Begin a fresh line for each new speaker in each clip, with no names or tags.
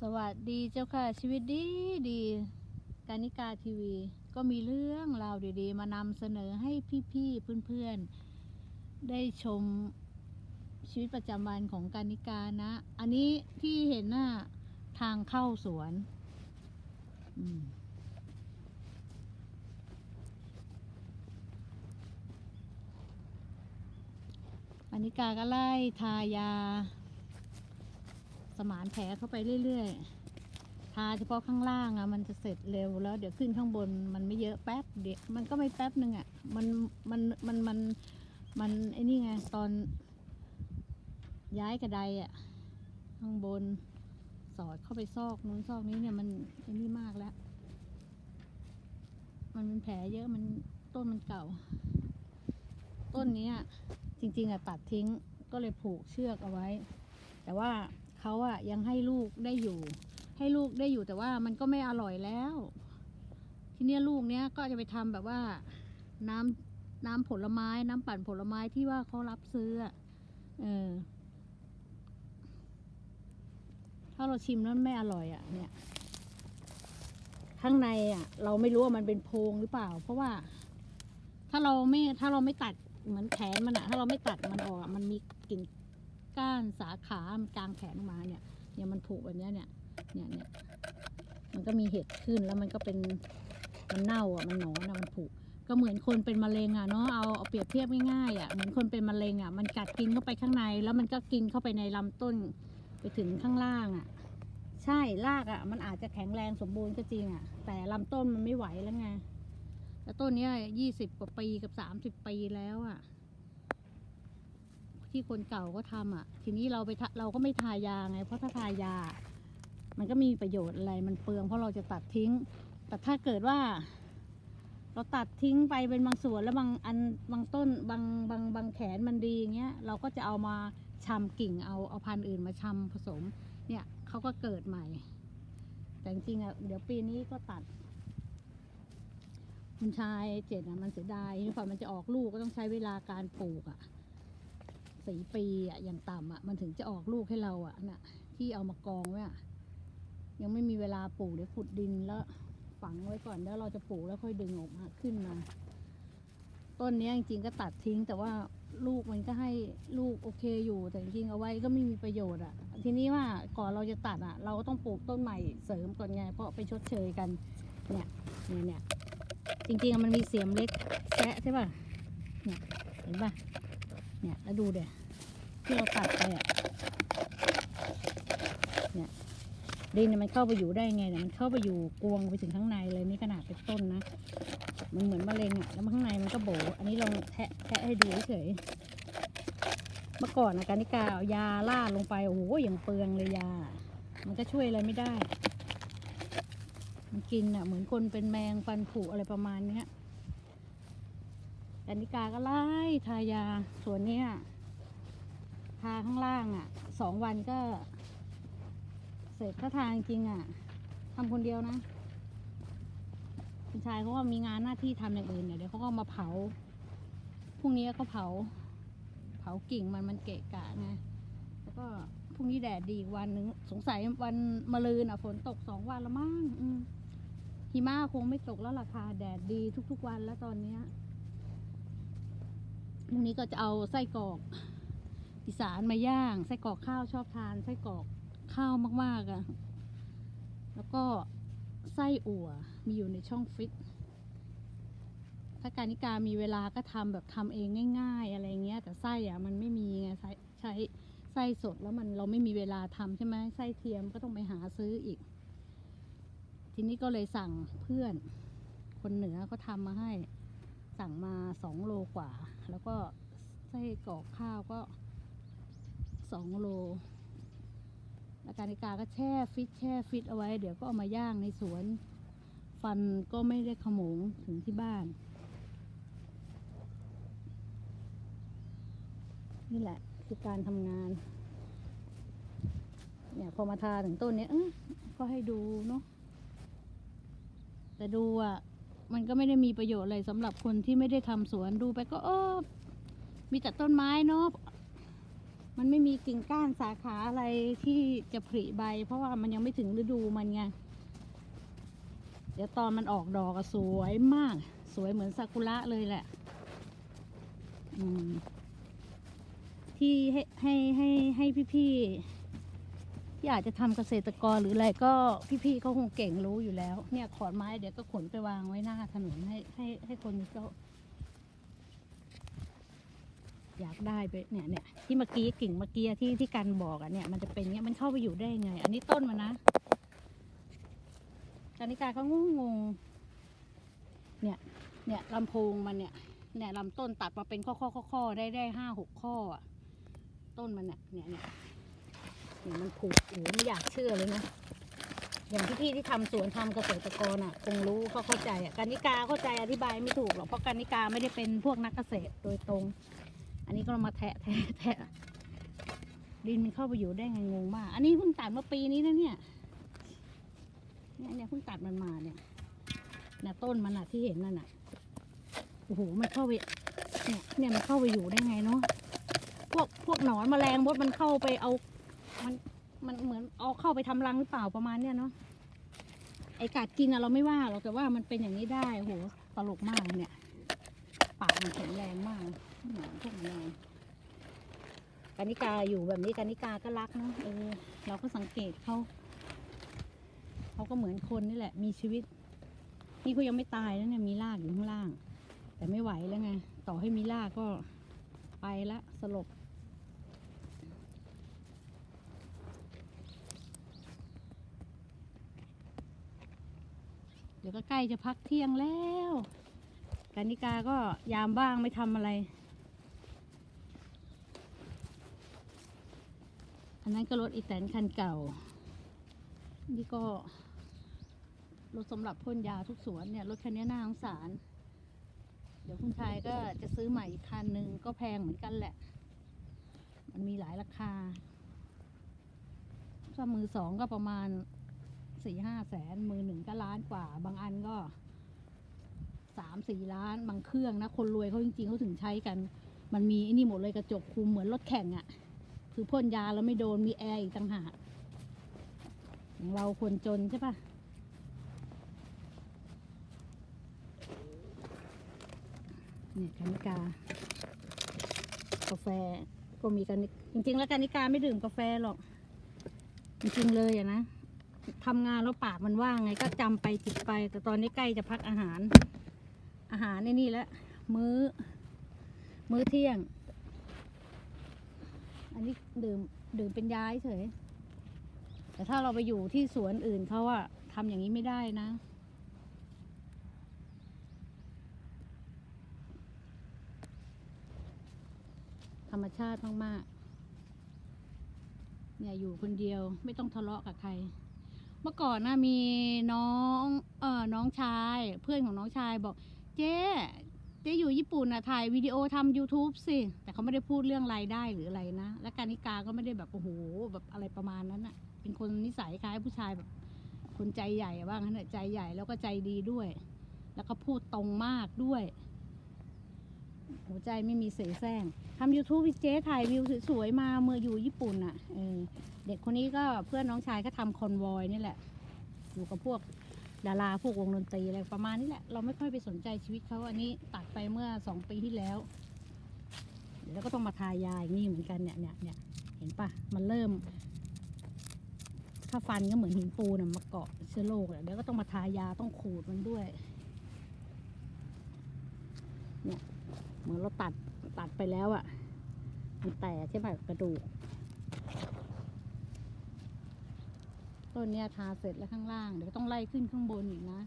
สวัสดีเจ้าค่ะ ชีวิตดีดีกานิกาทีวี ก็มีเรื่องราวดีๆ มานำเสนอให้พี่ๆเพื่อนๆ ได้ชมชีวิตประจำวันของกานิกานะ อันนี้ที่เห็นหน่ะทางเข้าสวนอืมกานิกาก็ไล่ทายา สมานแผลเข้าไปเรื่อยๆ ทาเฉพาะข้างล่างอะมันจะเสร็จเร็วแล้ว เดี๋ยวขึ้นข้างบนมันไม่เยอะแป๊บเดียวมันก็ไม่แป๊บหนึ่งอะมันมันมันมันมันไอ้นี่ไงตอน ย้ายกระไดอะข้างบนสอดเข้าไปซอกนู้นซอกนี้เนี่ยมันไอ้นี่มากแล้ว มันเป็นแผลเยอะมันต้นมันเก่า ต้นนี้ยจริงๆอะตัดทิ้งก็เลยผูกเชือกเอาไว้ แต่ว่า เขาอะยังให้ลูกได้อยู่ ให้ลูกได้อยู่แต่ว่ามันก็ไม่อร่อยแล้ว ทีเนี้ยลูกเนี้ยก็จะไปทำแบบว่า น้ำน้ำผลไม้ น้ำปั่นผลไม้ที่ว่าเขารับซื้อเออถ้าเราชิมแล้วไม่อร่อยอะเนี่ย ข้างในอะเราไม่รู้ว่ามันเป็นโพรงหรือเปล่า เพราะว่า ถ้าเราไม่ถ้าเราไม่ตัดเหมือนแขนมันอะถ้าเราไม่ตัดมันออกมันมีกิ่ง ก้านสาขามันกลางแขนมาเนี่ยเนี่ยมันผุแบบเนี้ยเนี่ยเนี่ยเนี่ยมันก็มีเห็ดขึ้นแล้วมันก็เป็นมันเน่าอะมันหนอนอะมันผุก็เหมือนคนเป็นมะเร็งอะเนาะเอาเอาเปรียบเทียบง่ายๆอะเหมือนคนเป็นมะเร็งอะมันกัดกินเข้าไปข้างใน แล้วมันก็กินเข้าไปในลำต้นไปถึงข้างล่างอะ ใช่รากอะ มันอาจจะแข็งแรงสมบูรณ์ก็จริงอะ แต่ลำต้นมันไม่ไหวแล้วไงแต่ต้นเนี้ยยี่สิบกว่าปีกับสามสิบปีแล้วอะ ที่คนเก่าก็ทำอะ ทีนี้เราไปเราก็ไม่ทายาไง เพราะถ้าทายา มันก็มีประโยชน์อะไรมันเปลือง เพราะเราจะตัดทิ้ง แต่ถ้าเกิดว่า เราตัดทิ้งไปเป็นบางส่วนแล้วบางอันบางต้นบางบางบางแขนมันดีอย่างเงี้ยเราก็จะเอามาชำกิ่งเอาเอาพันธุ์อื่นมาชำผสม เนี่ยเขาก็เกิดใหม่ แต่จริงอะเดี๋ยวปีนี้ก็ตัดคุณชายเจ็ดอะมันเสียดายที่ฝ่ามันจะออกลูกก็ต้องใช้เวลาการปลูกอะ สี่ปีอะอย่างต่ำอะมันถึงจะออกลูกให้เราอะน่ะ ที่เอามากองไว้อะยังไม่มีเวลาปลูกเดี๋ยวขุดดินแล้วฝังไว้ก่อนแล้วเราจะปลูกแล้วค่อยดึงออกมาขึ้นมา ต้นนี้จริงๆก็ตัดทิ้ง แต่ว่าลูกมันก็ให้ลูกโอเคอยู่แต่จริงๆเอาไว้ก็ไม่มีประโยชน์อะ ทีนี้ว่าก่อนเราจะตัดอะ เราก็ต้องปลูกต้นใหม่เสริมก่อนไงเพราะไปชดเชยกัน เนี่ยเนี่ยเนี่ยจริงๆมันมีเสียมเล็กแซะใช่ป่ะเนี่ยเห็นป่ะเนี่ยแล้วดูเดี๋ย ที่เราตัดไปอะเนี่ยดินมันเข้าไปอยู่ได้ไงเนี่ยมันเข้าไปอยู่กวงไปถึงข้างในเลยนี่ขนาดเป็นต้นนะมันเหมือนมะเร็งอะแล้วข้างในมันก็โบอันนี้ลองแทะแทะให้ดูเฉยเมื่อก่อนนะการนิกาเอายาล่าดลงไปโอ้โหอย่างเปลืองเลยยา มันก็ช่วยอะไรไม่ได้ มันกินอะ เหมือนคนเป็นแมงฟันผุอะไรประมาณเนี้ยกานิกาก็ไล่ทายาส่วนเนี้ย ทาข้างล่างอะสองวันก็ เสร็จถ้าทาจริงๆอะทำคนเดียวนะคุณชายเขาก็มีงานหน้าที่ทำอย่างอื่นเนี่ยเดี๋ยวเขาก็มาเผาพรุ่งนี้ก็เผา เผากิ่งมันมันเกะกะไงแล้วก็พรุ่งนี้แดดดีอีกวันหนึ่งสงสัยวันมะรืนอะฝนตกสองวันละมั้งอืมหิมะคงไม่ตกแล้วราคาแดดดีทุกๆวันแล้วตอนเนี้ยพรุ่งนี้ก็จะเอาไส้กรอก อีสานมาย่างไส้กรอกข้าวชอบทานไส้กรอกข้าวมากๆอะ่ะ แล้วก็ไส้อั่วมีอยู่ในช่องฟิตถ้าการนิกามีเวลาก็ทำแบบทำเองง่าย ๆ อะไรเงี้ย แต่ไส้อะ่ะมันไม่มีไงใช้ใช้ไส้สดแล้วมันเราไม่มีเวลาทำใช่ไหมไส้เทียมก็ต้องไปหาซื้ออีก ทีนี้ก็เลยสั่งเพื่อน คนเหนือก็ทำมาให้ สั่งมาสองโลกว่า แล้วก็ไส้กรอกข้าวก็ สองโลแล้วการิกาก็แช่ฟิตแช่ฟิตเอาไว้ เดี๋ยวก็เอามาย่างในสวน ฟันก็ไม่ได้ขมงถึงที่บ้าน นี่แหละคือการทำงาน เนี่ยพอมาทาถึงต้นเนี้ยเอ้ยก็ให้ดูเนาะแต่ดูอะมันก็ไม่ได้มีประโยชน์อะไรสำหรับคนที่ไม่ได้ทำสวนดูไปก็เออมีแต่ต้นไม้เนาะ มันไม่มีกิ่งก้านสาขาอะไรที่จะผลิใบ เพราะว่ามันยังไม่ถึงฤดูมันไง เดี๋ยวตอนมันออกดอกสวยมาก สวยเหมือนซากุระเลยแหละ อืม ที่ให้ให้ให้ให้พี่ๆที่อาจจะทำเกษตรกรหรืออะไรก็พี่ๆเขาคงเก่งรู้อยู่แล้ว เนี่ยขอนไม้เดี๋ยวก็ขนไปวางไว้หน้าถนนให้ให้ให้คนเขา อยากได้ไปเนี่ยเนี่ยที่เมื่อกี้กิ่งเมื่อกี้ที่ที่กันบอกอะเนี่ยมันจะเป็นเงี้ยมันเข้าไปอยู่ได้ยังไง อันนี้ต้นมันนะกานิกาเขางงงๆเนี่ยเนี่ยลำโพงมันเนี่ยเนี่ยลำต้นตัดมาเป็นข้อข้อข้อข้อได้ได้ห้าหกข้ออะต้นมันเนี่ยเนี่ยเนี่ยเนี่ยมันผูกโอ้ไม่อยากเชื่อเลยนะอย่างที่พี่ที่ทำสวนทำเกษตรกรอะ คงรู้เขาเข้าใจอะการนิกาเข้าใจอธิบายไม่ถูกหรอกเพราะการนิกาไม่ได้เป็นพวกนักเกษตรโดยตรง อันนี้ก็มาแทะแทะแทะดินมันเข้าไปอยู่ได้ไงงงมาก อันนี้เพิ่งตัดเมื่อปีนี้นะเนี่ย เนี่ยเนี่ยเพิ่งตัดมันมาเนี่ยน่ะต้นมันอะที่เห็นนั่นน่ะโอ้โห มันเข้าไป เนี่ยเนี่ยมันเข้าไปอยู่ได้ไงเนาะ พวกพวกหนอนแมลงมดมันเข้าไปเอา มันมันเหมือนเอาเข้าไปทำรังหรือเปล่าประมาณเนี้ยเนาะ ไอกัดกินอะเราไม่ว่าหรอกแต่ว่ามันเป็นอย่างนี้ได้โอ้โหตลกมากเนี่ย ปากมันแข็งแรงมาก หนอนพวกแมงกานิกาอยู่แบบนี้กานิกาก็รักเนาะเออเราก็สังเกตเขาเขาก็เหมือนคนนี่แหละ มีชีวิต นี่เขายังไม่ตายแล้วเนี่ยมีรากอยู่ข้างล่าง แต่ไม่ไหวแล้วไง ต่อให้มีรากก็ไปละสลบเดี๋ยวก็ใกล้จะพักเที่ยงแล้วกานิกาก็ยามว่างไม่ทำอะไร อันนั้นก็รถอีแตนคันเก่า นี่ก็ รถสำหรับพ่นยาทุกสวนเนี่ย รถคันนี้น่าสงสาร เดี๋ยวคุณชายก็จะซื้อใหม่อีกคันหนึ่งก็แพงเหมือนกันแหละ มันมีหลายราคาถ้ามือสองก็ประมาณสี่ห้าแสน มือหนึ่งก็ล้านกว่า บางอันก็สามสี่ล้าน บางเครื่องนะ คนรวยเขาจริงๆเขาถึงใช้กัน มันมีไอ้นี่หมดเลยกระจกคุมเหมือนรถแข่งอะ่ะ คือพ่นยาแล้วไม่โดนมีแอร์อีกต่างหากองเราคนจนใช่ปะเนี่ยกานิกากาแฟก็มีกานิจริง ๆ แล้วกานิกาไม่ดื่มกาแฟหรอก จริง ๆ เลยอะนะทำงานแล้วปากมันว่างไงก็จำไปจิบไป แต่ตอนนี้ใกล้จะพักอาหาร อาหารในนี่แล้วมื้อ มื้อเที่ยง อันนี้ดื่มดื่มเป็นยาเฉย แต่ถ้าเราไปอยู่ที่สวนอื่นเขาอะทำอย่างนี้ไม่ได้นะ ธรรมชาติมากๆเนี่ยอยู่คนเดียวไม่ต้องทะเลาะกับใคร เมื่อก่อนนะมีน้องเออน้องชาย เพื่อนของน้องชายบอก เจ๊ เจ๊อยู่ญี่ปุ่นนะถ่ายวิดีโอทำ YouTube สิ แต่เขาไม่ได้พูดเรื่องรายได้หรืออะไรนะ และการนิกาก็ไม่ได้แบบ โอ้โห แบบอะไรประมาณนั้นอะเป็นคนนิสัยคล้ายผู้ชายแบบ คนใจใหญ่อะว่างนะใจใหญ่แล้วก็ใจดีด้วย แล้วก็พูดตรงมากด้วย หัวใจไม่มีเสแสร้งทำ YouTube เจ๊ถ่ายวิวสวยๆมาเมื่ออยู่ญี่ปุ่นอะเออเด็กคนนี้ก็เพื่อนน้องชายก็ทำคอนวอยนี่แหละ อยู่กับพวก ดาราพวกวงดนตรีอะไรประมาณนี้แหละ เราไม่ค่อยไปสนใจชีวิตเขาอันนี้ตัดไปเมื่อสองปีที่แล้ว เดี๋ยวเราก็ต้องมาทายาอย่างนี้เหมือนกันเนี่ยเนี่ยเนี่ยเห็นปะมันเริ่ม ถ้าฟันก็เหมือนหินปูนะมาเกาะเชื้อโรคเดี๋ยวก็ต้องมาทายาต้องขูดมันด้วย เนี่ยเหมือนเราตัดตัดไปแล้วอะ่ะ มันแตกใช่ไหมกระดูก ต้นเนี้ยทาเสร็จแล้วข้างล่าง เดี๋ยวต้องไล่ขึ้นข้างบนอีกนะ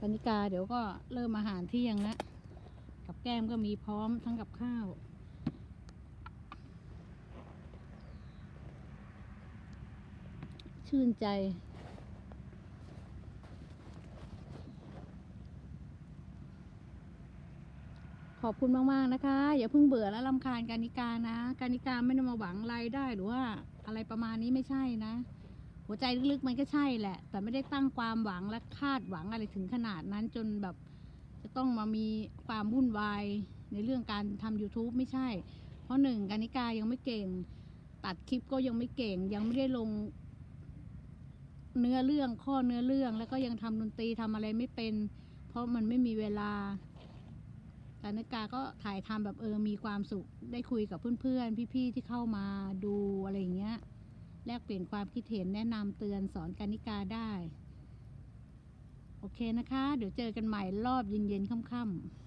ปณิกาเดี๋ยวก็เริ่มอาหารเที่ยงแล้ว กับแก้มก็มีพร้อมทั้งกับข้าวชื่นใจ อบคุณมากๆนะคะ อย่าเพิ่งเบื่อและลำคาญการนิกานะ การนิกาไม่ได้มาหวังรายได้หรือว่าอะไรประมาณนี้ไม่ใช่นะ หัวใจลึกๆมันก็ใช่แหละ แต่ไม่ได้ตั้งความหวังและคาดหวังอะไรถึงขนาดนั้นจนแบบ จะต้องมามีความวุ่นวายในเรื่องการทำ YouTube ไม่ใช่ เพราะหนึ่งการนิกายังไม่เก่ง ตัดคลิปก็ยังไม่เก่ง ยังไม่ได้ลง เนื้อเรื่องข้อเนื้อเรื่องแล้วก็ยังทำดนตรีทำอะไรไม่เป็น เพราะมันไม่มีเวลา กานิกาก็ถ่ายทำแบบเออมีความสุขได้คุยกับเพื่อนๆ พี่ๆที่เข้ามาดูอะไรอย่างเงี้ยแลกเปลี่ยนความคิดเห็นแนะนำเตือนสอนกานิกาได้ โอเคนะคะ เดี๋ยวเจอกันใหม่รอบเย็นๆค่ำๆ